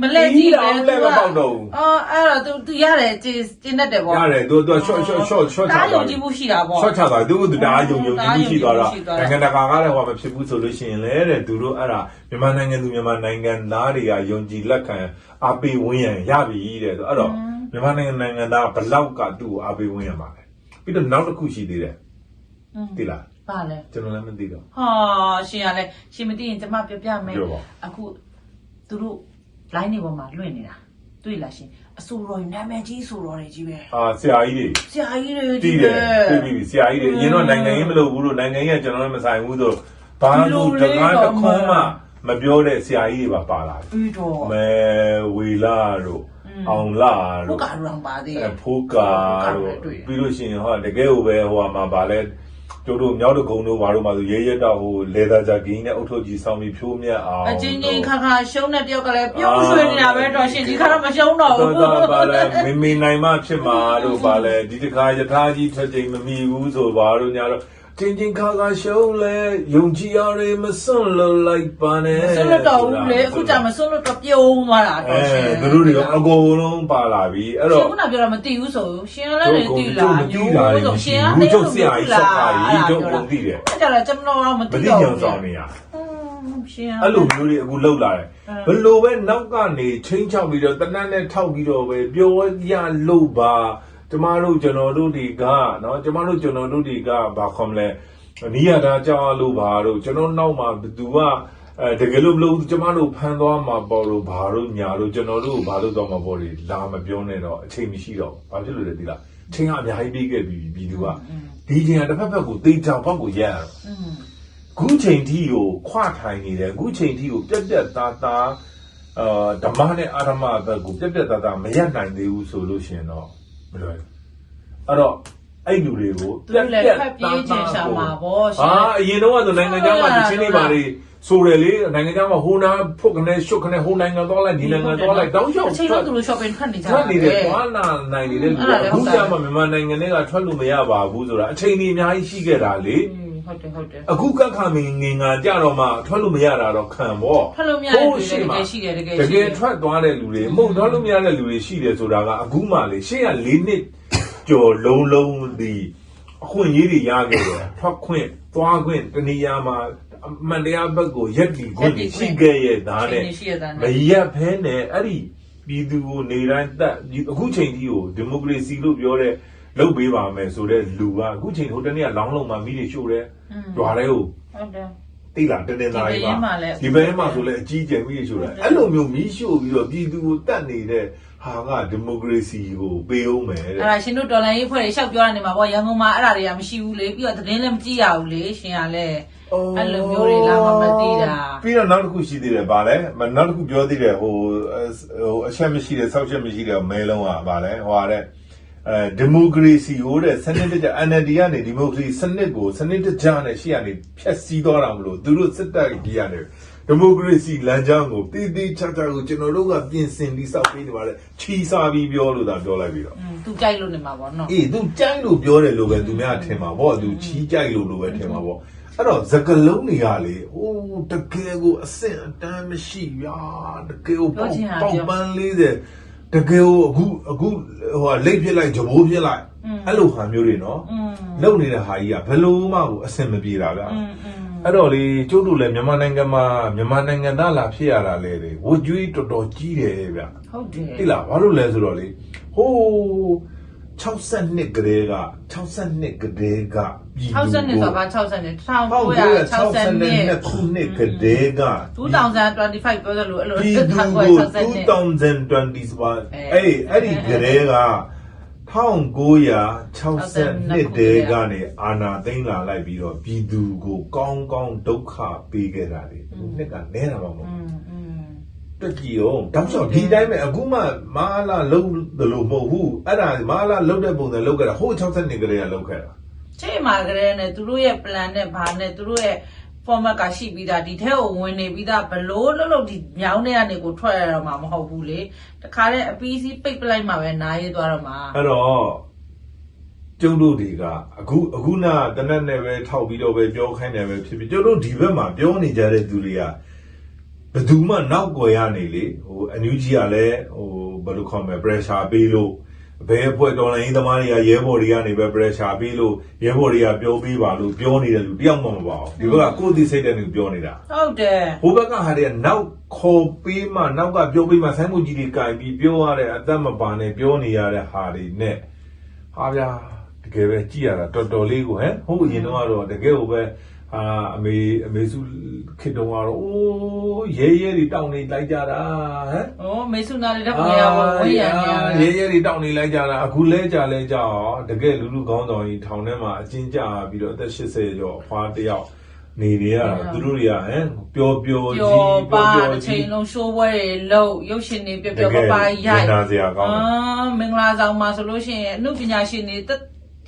S1: မလဲကြည့်ပဲ
S2: လည်းမပေါက်တော့ဘူး
S1: အော်အဲ့တော့ तू तू ရတယ်ကျင်းကျင်းတတ်တယ်ပေါ့
S2: ရတယ်သူသူ short short short short ချ
S1: တားယုံ
S2: သွား
S1: ကြ
S2: ပြီ
S1: ည့်မှုရှိတာပေါ့
S2: short ချသွားသူသူဒါယုံယုံကြည်မှုရှိသွားတော့
S1: ဒါယုံကြည်မှုရှိသွားတာ
S2: နိုင်ငံတကာကလည်းဟောမဖြစ်ဘူးဆိုလို့ရှိရင်လေတဲ့သူတို့အဲ့ဒါမြန်မာနိုင်ငံသူမြန်မာနိုင်ငံသားတွေကယုံကြည်လက်ခံအားပေးဝန်းရံရပြီတဲ့ဆိုအဲ့တော့မြန်မာနိုင်ငံနိုင်ငံသားဘလောက်ကသူ့ကိုအားပေးဝန်းရံပါလေပြီးတော့နောက်တစ်ခုရှိသေးတယ်သိလား
S1: ပါလေ
S2: ကျွန်တော်လည်းမသိတော့
S1: ဟာရှင်ရလဲရှင်မသိရင်ကျမပြပြမယ်
S2: ပြောပါ
S1: အခုသူတို့ line တွေပေါ်မှာလွင့်နေတာတွေ့လားရှင်အဆိုတော်နာမည်ကြီးဆိုတော်တွေကြီးပဲ
S2: အာဆရာကြီးတွေ
S1: ဆရာကြီးတွေ
S2: တည်
S1: ကြီး
S2: တ
S1: ပဲ
S2: ယ်တွေ့ပြီဆရာကြီးတွေအရင်တော့နိုင်ငံရေးမလုပ်ဘူးလို့နိုင်ငံရေးကကျွန်တော်လည်းမဆိုင်ဘူးဆိုဘာလို့တကားတစ်ခွန်းမှမပြောတဲ့ဆရာကြီးတွေပါပါလာတယ်
S1: ပြီးတော့
S2: မဲဝီလာတို့အောင်လာ
S1: ဘု
S2: တို့
S1: ကရောင်ပါသေး
S2: အဲဖိုးကာတို့ပြီးလို့ရှိရင်ဟောတကယ်ကိုပဲဟိုမှာဗာလဲ ကျတို့မြောက်တကုံတို့ဘာတို့မှဆိုရဲရဲတော့ဟိုလေသာကြဂင်းနဲ့အုတ်ထုတ်ကြီးဆောင်းပြီးဖြိုးမြတ်အောင်
S1: အချင်းချင်းခါခါရှုံးတဲ့တယောက်ကလည်းပြုံးရွှေနေတာပဲတော့ရှင်ဒီခါတော့မရှုံးတော့
S2: တော့
S1: ဘူး
S2: တော့ဗာလဲမမေနိုင်မှဖြစ်မှာတို့ဗာလဲဒီတခါယထာကြီးထွက်ချိန်မမီဘူးဆိုဘာတို့ညာတော့ ချင်းချင်းခါခါရှုံးလဲယုံကြည်ရတွေမစွန့်လို့လိုက်ပါနဲ့
S1: ဆွလို့တော့ဘူးလေအခုကြမဆွလို့တော့ပြုံးသွားတာ
S2: အဲ
S1: တော့ရှင်
S2: သူတို့တွေကအကုန်လုံးပါလာပြီအဲ့
S1: ရှင်
S2: တော့
S1: ခုနပြောတာမသိဘူးဆိုရှင်လည်းလည်းသိလား
S2: မသိတာလေမရှိဘူးကျုပ်ဆရာကြီးဆောက်ပါကြီးကျုပ်ကုန်သိတယ်
S1: အဲ့ကြတော့ကျွန်တော်တော့မ
S2: မ
S1: သိ
S2: သိ
S1: တော့
S2: ကြံ
S1: ဘူး
S2: ဆောင်နေရ
S1: ရှင်
S2: အဲ့လိုမျိုးတွေအခုလောက်လာတယ်ဘလို့ပဲနောက်ကနေချင်းချောက်ပြီးတော့တနတ်နဲ့ထောက်ပြီးတော့ပဲပြောရလို့ပါ ကျမတို့ကျွန်တော်တို့တွေကနော်ကျမတို့ကျွန်တော်တို့တွေကဘာခေါ်မလဲနီးရတာကြောက်လို့ပါတော့ကျွန်တော်နောက်မှာဘသူကအဲတကယ်လို့မလို့ကျမတို့ဖမ်းသွားမှာပေါ့လို့ဘာလို့ညာလို့ကျွန်တော်တို့ဘာလို့တော့မှာပေါ့လေလာမပြောနဲ့တော့အချိန်မရှိတော့ဘာဖြစ်လို့လဲဒီလားချိန်ကအများကြီးပြီးခဲ့ပြီပြည်သူကဒီချိန်ကတစ်ဖက်ဖက်ကိုတေးချောင်ဘက်ကိုရက်ရတော့
S1: อืม
S2: ခုချိန်ထိကိုခွထိုင်နေတယ်ခုချိန်ထိကိုပြက်ပြက်သားသားအာဓမ္မနဲ့အာရမဘက်ကိုပြက်ပြက်သားသားမရက်နိုင်သေးဘူးဆိုလို့ရှိရင်တော့ မလွယ်ဘူးအဲ့တော့အဲ့လူတွေကို
S1: သူလည်းဖက်ပြေးချင်ရှာမှာပေါ့ရှင်
S2: အာအရင်တော့ကဆိုနိုင်ငံခြားမှာဒီချင်းတွေပါလေဆိုတယ်လေနိုင်ငံခြားမှာဟိုနာဖုတ်ကနေရှုတ်ကနေဟိုနိုင်ငံသွားလိုက်ဒီနိုင်ငံသွားလိုက်တောင်းလျှောက်
S1: အချိန်တော့သူတို့ shopping ထွက်နေကြ
S2: ထွက်နေတယ်သွားလာနိုင်နေတဲ့လူကအခုကျမှမြန်မာနိုင်ငံတွေကထွက်လို့မရပါဘူးဆိုတာအချိန်ကြီးအများကြီးရှိခဲ့တာလေ
S1: ဟုတ်တယ်ဟုတ်တယ်
S2: အခုကခမင်းငင်ငါကြတော့မှထွက်လို့မရတာတော့ခံပေါ့
S1: ထွက်လို့မရတဲ့လူတွေတကယ်ရှိတယ်တကယ်
S2: တ
S1: ရှိ
S2: က
S1: တယ်
S2: ယ်ထွက်သွားတဲ့လူတွေမဟုတ်ထွက်လို့မရတဲ့လူတွေရှိတယ်ဆိုတာကအခုမှလေရှေ့က၄နှစ်ကျော်လုံးလုံးဒီအခွင့်အရေးတွေရခဲ့တယ်ထွက်ခွင့်သွားခွင့်တနည်းအားမှာအမှန်တရားဘက်ကိုရက်တီခွင့်တွေရှိခဲ့ရဲ့သားနဲ့
S1: ရှိရတဲ့
S2: မရက်ဖဲနဲ့အဲ့ဒီပြည်သူကိုနေတိုင်းတက်ဒီအခုချိန်ကြီးကိုဒီမိုကရေစီလို့ပြောတဲ့ လုပ်ပေးပါမယ်ဆိုတဲ့လူကအခုချိန်ဟိုတနေ့ကလောင်းလုံးမှာမိတွေရှို့တယ်ကြွားတယ်ဟို
S1: ဟုတ်တယ်
S2: တိလာတင်းတင်းသားကြီး
S1: ဒီဘက်မှာလည်း
S2: ဒီဘဲမှာဆိုလဲအကြီးကျယ်မိတွေရှို့တယ်အဲ့လိုမျိုးမိရှို့ပြီးတော့ပြည်သူကိုတတ်နေတဲ့ဟာကဒီမိုကရေစီကိုပေးအောင်မယ်တဲ့
S1: အဲ့ဒါရှင်တို့ဒေါ်လာရေးဖွဲ့တွေရှောက်ပြောရနေမှာပေါ့ရန်ကုန်မှာအဲ့ဒါတွေကမရှိဘူးလေပြီးတော့သတင်းလည်းမကြည့်ရဘူးလေရှင်ကလည်းအဲ့လိုမျိုးတွေလာမှမသိတာ
S2: ပြီးတော့နောက်တစ်ခုရှိသေးတယ်ဗာလဲမနောက်တစ်ခုပြောသေးတယ်ဟိုအဲဟိုအချက်မရှိတဲ့ဆောက်ချက်မရှိတဲ့မဲလုံးကဗာလဲဟိုဟာတဲ့ အဲဒီမိုကရေစီဟိုတဲ့စနစ်တကျ NLD ကနေဒီမိုကရေစီစနစ်ကိုစနစ်တကျနဲ့ရှေ့ကနေဖျက်ဆီးသွားတာမလို့သူတို့စစ်တပ်ကြီးကနေဒီမိုကရေစီလမ်းကြောင်းကိုတည်တည်ချာချာကိုကျွန်တော်တို့ကပြင်ဆင်ပြီးစောက်ပေးနေပါလေချီစားပြီးပြောလို့သာပြောလိုက်ပြီးတော့
S1: อืมသူကြိုက်လို့နေမှာပေါ့နော်
S2: အေး तू ကြိုက်လို့ပြောတယ်လို့ပဲသူများထင်မှာပေါ့ तू ချီးကြိုက်လို့လို့ပဲထင်မှာပေါ့အဲ့တော့စကလုံးတွေကလေဟိုးတကယ်ကိုအဆင့်အတန်းမရှိရာတကယ်ကိုပေါက်ပေါက်ပန်းလေး တကယ်ကိုအခုအခုဟိုလိတ်ဖြစ်လိုက်ကြဘိုးဖြစ်လိုက်အဲ့လိုဟာမျိုးတွေနော်လုံနေတဲ့ဟာကြီးကဘယ်လိုမှကိုအဆင်မပြေတာဗျအဲ့တော့လေကျုပ်တို့လည်းမြန်မာနိုင်ငံမှာမြန်မာနိုင်ငံသားလာဖြစ်ရတာလေတွေဝတ်ကြွေးတော်တော်ကြီးတယ်ဗျ
S1: ဟုတ်တယ်
S2: တိလားဘာလို့လဲဆိုတော့လေဟိုး62ကလေးက62ကလေးက ပြည်သူ
S1: 60နှစ်ဆိုပါ60နှစ်1962
S2: ခုနှစ်ကတည်းက
S1: 2025ပြောသလိုအဲ့လို
S2: ပြည်သူကို2021အဲ့အဲ့ဒီကတည်းက1962တဲကနေအာနာသိမ့်လာလိုက်ပြီးတော့ပြည်သူကိုကောင်းကောင်းဒုက္ခပေးခဲ့တာလေသူနှစ်ကနဲတာပါမဟုတ်တက်ကြီးရောတောက်ချောက်ဒီတိုင်းပဲအခုမှမာလာလုံးတယ်လို့မဟုတ်ဘူးအဲ့ဒါမာလာလုံးတဲ့ပုံစံလုံးခဲ့တာဟို62ကလေးကလုံးခဲ့တာ
S1: ချိန်မှာကလေးနဲ့သူတို့ရဲ့ plan နဲ့ဘာနဲ့သူတို့ရဲ့ format ကရှိပြီးသားဒီထဲကိုဝင်နေပြီးသားဘလို့လို့လို့ဒီမြောင်းထဲကနေကိုထွက်ရတော့မှာမဟုတ်ဘူးလေတခါတည်းအပီးစီးပိတ်ပလိုက်မှာပဲနားရေးသွားတော့မှာ
S2: အဲ့တော့ကျုပ်တို့တွေကအခုအခုနတနက်နဲ့ပဲထောက်ပြီးတော့ပဲပြောခိုင်းတယ်ပဲဖြစ်ဖြစ်ကျုပ်တို့ဒီဘက်မှာပြောနေကြတဲ့သူတွေကဘယ်သူမှနောက်ကွယ်ရနေလေဟိုအန်ယူဂျီကလည်းဟိုဘယ်လိုခေါ်မလဲ pressure ပေးလို့ ဘယ်အဖွဲ့တော်လိုင်းသမားတွေကရဲဘော်တွေကနေပဲ pressure ပေးလို့ရဲဘော်တွေကပြောပေးပါလို့ပြောနေတဲ့လူတယောက်မှမပါဘူးဒီဘက်ကကိုယ်သိစိတ်တဲ့လူပြောနေတာ
S1: ဟုတ်တယ်
S2: ဟိုဘက်ကဟာတွေကနောက်ခေါ်ပေးမှနောက်ကပြောပေးမှဆိုင်းမှုကြီးတွေကင်ပြီးပြောရတဲ့အသက်မပါနဲ့ပြောနေရတဲ့ဟာတွေနဲ့ဟာဗျာတကယ်ပဲကြည်ရတာတော်တော်လေးကိုဟမ်ဟုတ်အရင်တော့ကတော့တကယ်ကိုပဲ အာအမေအမေစုခေတ္တကတော့အိုးရဲရဲတွေတောင်းနေလိုက်ကြတာဟမ်။
S1: အော်မေဆုနာလေးတော့ခင်ဗျာဝဝေးရနေရ
S2: ရဲရဲတွေတောင်းနေလိုက်ကြတာအခုလဲကြလဲကြအောင်တကယ်လူလူကောင်းဆောင်ကြီးထောင်ထဲမှာအချင်းကြပြီးတော့အသက်80ကျော်အဖွားတစ်ယောက်နေနေရတာသူတို့တွေကဟမ်ပျော်ပျော်
S1: ပျော
S2: ကြီး်
S1: ပါ
S2: ပျော်
S1: တစ်
S2: ကြီး
S1: ချိန်လုံးရှိုးပွဲတွေလုပ်ရုပ်ရှင်တွေပျော်ပျော်ပါပါရိုက်
S2: နာစရာကောင်းတယ်
S1: အာမင်္ဂလာဆောင်မှာဆိုလို့ရှိရင်အမှုပညာရှင်တွေတက်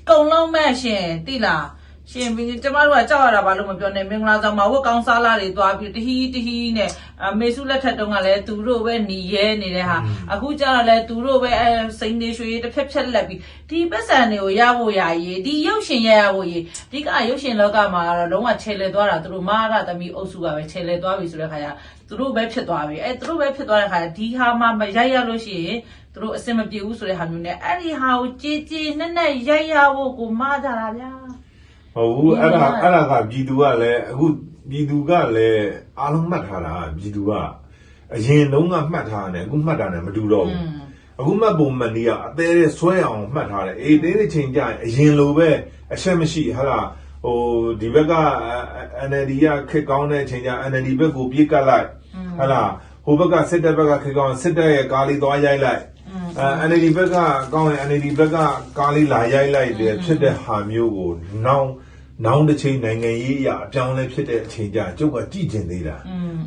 S1: ကုံလုံးမဲ့ရှင်တိလား ရှင်ပြီးကျမတို့ကကြောက်ရတာဘာလို့မပြောနဲ့မင်္ဂလာဆောင်မှာဝတ်ကောင်းစားလာတွေသွားပြီးတဟီတဟီနဲ့အမေစုလက်ထက်တုန်းကလည်းသူတို့ပဲหนีရဲနေတဲ့ဟာအခုကျတော့လည်းသူတို့ပဲအဲစိန်နေရွှေတစ်ဖက်ဖက်လက်ပြီးဒီပတ်စံတွေကိုရဖို့ရရေးဒီရုပ်ရှင်ရရဖို့ရေးဒီကရုပ်ရှင်လောကမှာတော့လုံးဝခြေလဲသွားတာသူတို့မာရသမီးအုပ်စုကပဲခြေလဲသွားပြီဆိုတဲ့ခါကျသူတို့ပဲဖြစ်သွားပြီအဲသူတို့ပဲဖြစ်သွားတဲ့ခါကျဒီဟာမှမရိုက်ရလို့ရှိရင်သူတို့အစင်မပြေဘူးဆိုတဲ့ဟာမျိုးနဲ့အဲ့ဒီဟာကိုကြေးကြေးနဲ့နဲ့ရိုက်ရဖို့ကိုမှားကြတာဗျာ
S2: ဟုတ်ဘူးအဲ့ဒါအဲ့ဒါကပြည်သူကလည်းအခုပြည်သူကလည်းအားလုံးမှတ်ထားတာပြည်သူကအရင်တုန်းကမှတ်ထားတယ်အခုမှတ်တာနဲ့မတူတော့ဘူးအခုမှတ်ပုံမှန်ကြီးကအသေးသေးဆွဲအောင်မှတ်ထားတယ်အေးသေးသေးချိန်ကြရင်အရင်လိုပဲအချက်မရှိဟာလားဟိုဒီဘက်က NLD ကခက်ကောင်းတဲ့အချိန်ကျ NLD ဘက်ကိုပြေးကတ်လိုက်ဟာလားဟိုဘက်ကစစ်တပ်ဘက်ကခက်ကောင်းစစ်တပ်ရဲ့ကားလေးသွားရိုက်လိုက်အဲ NLD ဘက်ကကောင်းရင် NLD ဘက်ကကားလေးလာရိုက်လိုက်တယ်ဖြစ်တဲ့ဟာမျိုးကိုနောင် နောင်တစ်ချိန်နိုင်ငံရေးအရာအပြောင်းလဲဖြစ်တဲ့အချိန်ကျကျုပ်ကကြည်ကျင်သေးတာ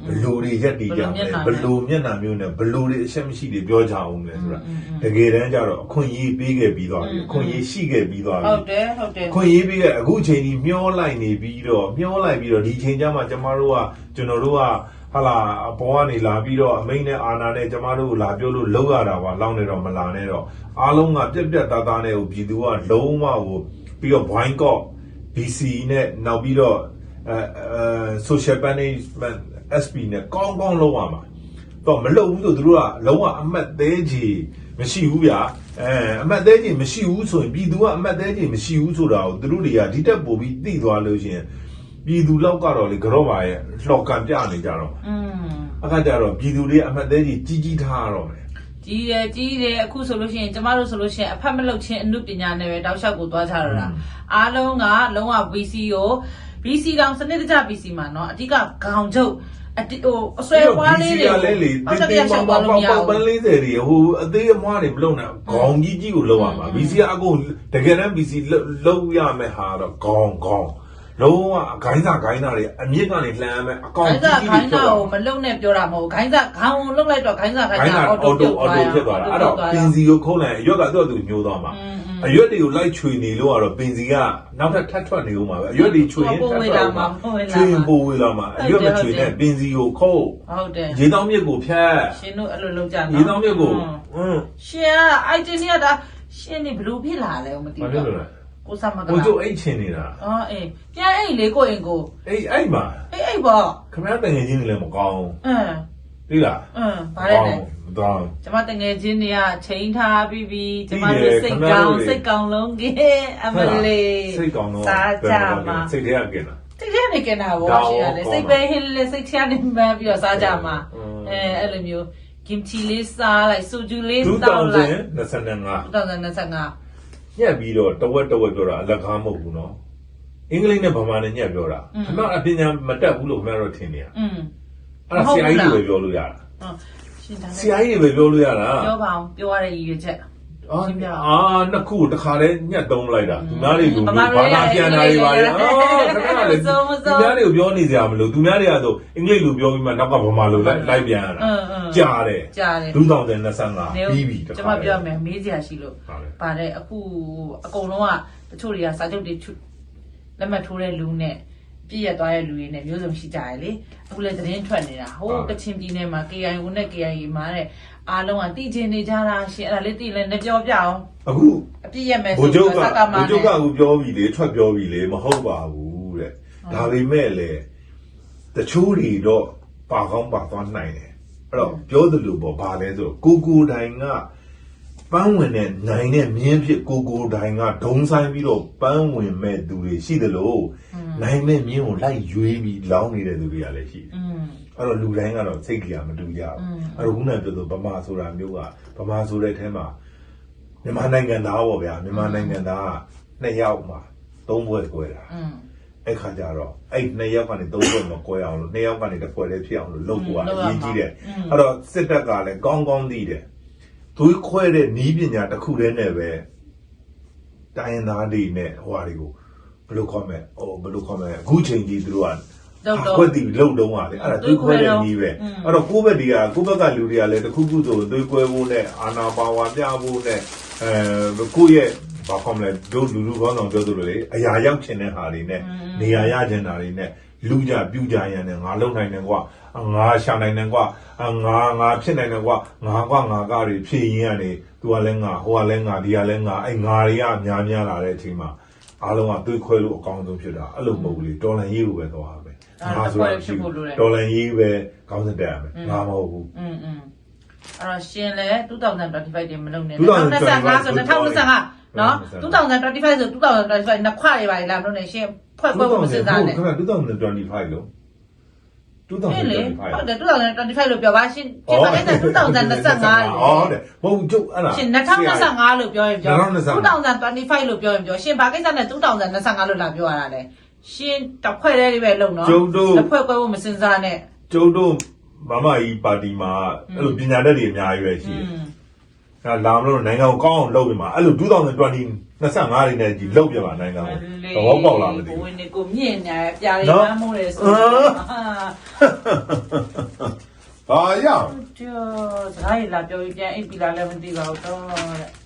S2: ဘလို့တွေရက်တည်ကြတယ်ဘလို့မျက်နှာမျိုးနဲ့ဘလို့တွေအချက်မရှိတွေပြောကြအောင်လဲဆိုတာတကယ်တမ်းကျတော့အခွင့်အရေးပေးခဲ့ပြီးသွားပြီအခွင့်အရေးရှိခဲ့ပြီးသွားပြီ
S1: ဟုတ်တယ်ဟုတ်တယ်
S2: ခွင့်ရေးပြီးတဲ့အခုချိန်ကြီးမျောလိုက်နေပြီးတော့မျောလိုက်ပြီးတော့ဒီချိန်ကျမှကျမတို့ကကျွန်တော်တို့ကဟာလာအပေါ်ကနေလာပြီးတော့အမိန်နဲ့အာနာနဲ့ကျမတို့ကိုလာပြောလို့လောက်ရတာပါလောက်နေတော့မလာနဲ့တော့အားလုံးကပြက်ပြက်သားသားနဲ့ကိုပြည်သူကလုံးဝကိုပြီးတော့ boycott BC နဲ့နောက်ပြီးတော့အဲအဲ social punishment SP နဲ့ကောင်းကောင်းလုံးဝမှာတော့မလုပ်ဘူးဆိုသူတို့ကလုံးဝအမှတ်သေးကြီးမရှိဘူးဗျာအဲအမှတ်သေးကြီးမရှိဘူးဆိုရင်ပြည်သူကအမှတ်သေးကြီးမရှိဘူးဆိုတာကိုသူတို့တွေကဒီတက်ပို့ပြီးသိသွားလို့ရှိရင်ပြည်သူလောက်ကတော့လေကြော့ပါရဲ့လှော်ကန်ပြနေကြတော့
S1: อืม
S2: အခါကျတော့ပြည်သူတွေအမှတ်သေးကြီးကြီးကြီးထားရတော့မယ်
S1: ကြီးတယ်ကြီးတယ်အခုဆိုလို့ရှိရင်ကျမတို့ဆိုလို့ရှိရင်အဖက်မလုပ်ချင်းအမှုပညာနဲ့ပဲတောက်လျှောက်ကိုသွားကြတော့တာအားလုံးကလုံးဝ VC ကို VC ကောင်စနစ်တကျ VC မှာเนาะအဓိကခေါင်ချုပ်အတိဟိုအဆွဲပွားလေးတွေ
S2: ကလည်းလေ
S1: ဟုတ်
S2: တင်း
S1: တယ်
S2: တင်း
S1: ပြ
S2: ပေါ
S1: တ်
S2: က်
S1: ချက်
S2: ပေါ
S1: ပွား
S2: က်
S1: လို့မရဘူး
S2: ပေါက်ပေါက်ပန်းလေးတွေဟိုအသေးအမွားတွေမလုံနဲ့ခေါင်းကြီးကြီးကိုလုံရမှာ VC အကုန်တကယ်တမ်း VC လုံရမယ်ဟာတော့ခေါင်းခေါင်း လုံးဝဂိုင်းစာဂိုင်းစာတွေအမြင့်ကနေလှမ်းမယ်အကောင်
S1: ခိုင်း
S2: ကြီး
S1: စာ
S2: ကြီး
S1: ခို
S2: တွေ
S1: င်း
S2: ဖြ
S1: စာ
S2: တ်သွား
S1: ကိုမလုံနဲ့ပြောတာမဟုတ်ဘူးခိုင်းစာခေါင်းကိုလုံလိုက်တော့ခိုင်းစာခိုင်း
S2: ဂိုင်း
S1: စာ
S2: စာ
S1: အော်
S2: အော်
S1: တို
S2: တိုအော်တိုဖြစ်သွားတာအဲ့တော့ပင်စီကိုခုံးလိုက်အရွက်ကသူ့အတူညှိုးသွားမှာအရွက်တွေကိုလိုက်ချွေနေလို့ကတော့ပင်စီကနောက်ထပ်ထပ်ထွက်နေဦးမှာပဲအရွက်တွေချွေရင်ထပ်ထွက်မှာချွေရင်ပိုဝေးလာမှာအရွက်မချွေနဲ့ပင်စီကိုခုတ်
S1: ဟုတ်တယ်
S2: ရေတောင်းမြစ်ကိုဖြတ်
S1: ရှင်တို့အဲ့လိုလုပ်ကြနော်
S2: ရေတောင်းမြစ်ကိုอืม
S1: ရှင်ကအိုက်တင်ကဒါရှင်နေဘလို့ဖြစ်လာလဲမသိ
S2: ဘာ
S1: ဘူး
S2: ဖြစ်လို့လဲ
S1: ကိုစမက
S2: ကိုကျိုးအိတ်ချင်နေတာ
S1: အော်အေးပြန်အိတ်လေကိုအိမ်ကို
S2: အေးအဲ့မှာ
S1: အေးအိတ်ပေါ့
S2: ခမရတငယ်ချင်းတွေလည်းမကောင်း
S1: အင်း
S2: သိလား
S1: အင်းဗါလဲလဲ
S2: မကောင်း
S1: ကျမတငယ်ချင်းတွေကချိန်ထားပြီးပြီးကျမတို့စိတ်ကောင်းစိတ်ကောင်းလုံးကအမလေး
S2: စိတ်ကောင်းတော့
S1: စားကြမှာ
S2: စိတ်ထဲကกินတာ
S1: စိတ်ထဲနေကနာဘောရှိရတယ်စိတ်ပဲဟင်းလေးစိတ်ထဲနေမှန်းပြီးတော့စားကြမှာအဲအဲ့လိုမျိုး kimchi လေးစားလိုက်ဆူဂျူလေးတောက်လိုက်
S2: 2025
S1: 2025
S2: ညက်ပြီးတော့တဝက်တဝက်ပြောတာအလက်ကားမဟုတ်ဘူးနော်အင်္ဂလိပ်နဲ့ဗမာနဲ့ညက်ပြောတာခမအပညာမတက်ဘူးလို့ခမတို့ထင်နေရ
S1: อืม
S2: အဲ့ဒါဆရာကြီးတွေပဲပြောလို့ရတာ
S1: ဟုတ်ရှင်ဒါ
S2: ဆရာကြီးတွေပဲပြောလို့ရတာ
S1: ပြောပါအောင်ပြောရတဲ့ရည်ရွယ်ချက်
S2: အာအာနှစ်ခုတခါတည်းညက်သုံးလိုက်တာသူများတွေကိုဘာသာပြန်တာတွေပါလေအာခဏလည်းသူများတွေကိုပြောနေကြမလို့သူများတွေကဆိုအင်္ဂလိပ်လိုပြောပြီးမှနောက်ကဗမာလိုလိုက်လိုက်ပြန်ရတာ
S1: အင်းအင်း
S2: ကြားတယ်
S1: ကြားတယ်
S2: 2025ပြီးပြီတခါ
S1: ကျွန်မပြောမယ်မေးစရာရှိလို့
S2: ဟုတ်တယ်
S1: ပါတယ်အခုအကုန်လုံးကတချို့တွေကစာချုပ်တွေထုလက်မှတ်ထိုးတဲ့လူနဲ့ ပြည့်ရသွားတဲ့လူတွေနဲ့မျိုးစုံရှိကြရလေအခုလည်းသတင်းထွက်နေတာဟိုကချင်ပြည်နယ်မှာ KIO နဲ့ KIA မှာတဲ့အားလုံးကတည်ကျင်နေကြတာရှင်အဲ့ဒါလေးတည်လဲနဲ့ပြောပြအောင်
S2: အခု
S1: အပြည့်ရမယ်
S2: ဘို
S1: ဆို
S2: လ်ချုပ်က
S1: စက
S2: ဘို
S1: မှာ
S2: လ်ချုပ်ကအခုပြောပြီလေထွက်ပြောပြီလေမဟုတ်ပါဘူးတဲ့ဒါပေမဲ့လေတချို့တွေတော့ပါကောင်းပါသွားနိုင်တယ်အဲ့တော့ပြောသလိုပေါ့ဗာလဲဆိုကိုကိုတိုင်က ပန်းဝင်တဲ့နိုင်တဲ့မြင်းဖြစ်ကိုကိုတိုင်းကဒုံဆိုင်ပြီးတော့ပန်းဝင်မဲ့သူတွေရှိသလိုနိုင်တဲ့မြင်းကိုလိုက်ရွေးပြီးလောင်းနေတဲ့သူတွေကလည်းရှိတယ်။အဲ့တော့လူတိုင်းကတော့စိတ်ကြမတူကြဘူး။အဲ့တော့ခုနကပြောဆိုဗမာဆိုတာမျိုးကဗမာဆိုတဲ့အထဲမှာမြန်မာနိုင်ငံသားပေါ့ဗျာမြန်မာနိုင်ငံသားကနှစ်ယောက်မှာသုံးဘွဲကွဲတာ။အဲ့ခါကျတော့အဲ့နှစ်ယောက်ကနေသုံးဘွဲမကွဲအောင်လို့နှစ်ယောက်ကနေတစ်ဘွဲလေးဖြစ်အောင်လို့လုပ်ဖို့ကအရေးကြီးတယ်။အဲ့တော့စစ်တပ်ကလည်းကောင်းကောင်းသိတယ် သွေးခွဲတဲ့နီးပညာတစ်ခုတည်းနဲ့ပဲတိုင်းရင်းသားတွေနဲ့ဟိုဟာတွေကိုဘယ်လိုခေါ်မလဲဟိုဘယ်လိုခေါ်မလဲအခုချိန်ကြီးသူတို့က
S1: တော့တော့
S2: ခွက်တီလှုပ်တုံးပါလေအဲ့ဒါသွေးခွဲတဲ့နီးပဲအဲ့တော့ကိုယ့်ဘက်ဒီကကိုယ့်ဘက်ကလူတွေကလည်းတစ်ခုခုဆိုသွေးခွဲဖို့နဲ့အာနာပါဝါပြဖို့နဲ့အဲကိုယ့်ရဲ့ဘာခေါ်မလဲဒုလူလူကောင်းဆောင်ပြောသလိုလေအရာရောက်ချင်တဲ့ဟာတွေနဲ့နေရာရချင်တာတွေနဲ့လူကြပြူကြရန်နဲ့ငါလုံနိုင်တယ်ကွာ ငါရှာနိုင်တယ်ကွာငါငါဖြစ်နိုင်တယ်ကွာငါကွာငါကတွေဖြည့်ရင်းကနေသူကလည်းငါဟိုကလည်းငါဒီကလည်းငါအဲ့ငါတွေကအများများလာတဲ့အချိန်မှာအားလုံးကသွေးခွဲလို့အကောင်းဆုံးဖြစ်တာအဲ့လိုမဟုတ်ဘူးလေတော်လန်ရေးကိုပဲသွားရမယ် ငါဆိုတာရှိဘူးတော်လန်ကြီးပဲကောင်းစတဲ့ရမယ်ငါမဟုတ်ဘူး
S1: อืมอืมအဲ့တော့ရှင်လဲ2025တင်မလုပ်နဲ့
S2: 2025
S1: 2025ဆို2025နော်2025ဆို2025နှစ်ခွတွေပါလားမလုပ်နဲ့ရှင်ဖွဲ့ဖွဲ့ဖို့မစဉ်းစားနဲ့
S2: ခဏ2025လို့
S1: ဟဲ့လေ
S2: 2025
S1: ဟုတ်တယ်2025လို့ပြောပါရှင်ရှင်ပါအဲ့ဒါ2025
S2: ဟုတ်တယ်မဟုတ်ကျုပ်အဲ့ဒါ
S1: ရှင်2025လို့ပြောရင်ပြော2025လို့ပြောရင်ပြောရှင်ဘာကိစ္စနဲ့2025လို့လာပြောရတာလဲရှင်တစ်ခွဲတည်းလေးပဲလုံနော်တစ်ခွဲခွဲဖို့မစဉ်းစားနဲ့
S2: ကျုပ်တို့မမကြီးပါတီမှာအဲ့လိုပညာတတ်တွေအများကြီးပဲရှိတယ်အဲလာမလို့နိုင်ငံကိုကောင်းအောင်လုပ်ပြမှာအဲ့လို2020 25တွေနဲ့ဒီလုပ်ပြပါနိုင်ငံကိုသဘောပေါက်လားမသိ
S1: ကို
S2: ဘူး
S1: ဝင်နေကိုမြင့်နေပြားလေး
S2: နော်
S1: မ်းမိုးတယ်ဆို
S2: အာ
S1: တော့ဟာ
S2: ဘာရ
S1: ကျော်ဒါရီလာပြောပြီးပြန်အိပ်ပြီလားလည်းမသိပါဘူးတော့တဲ့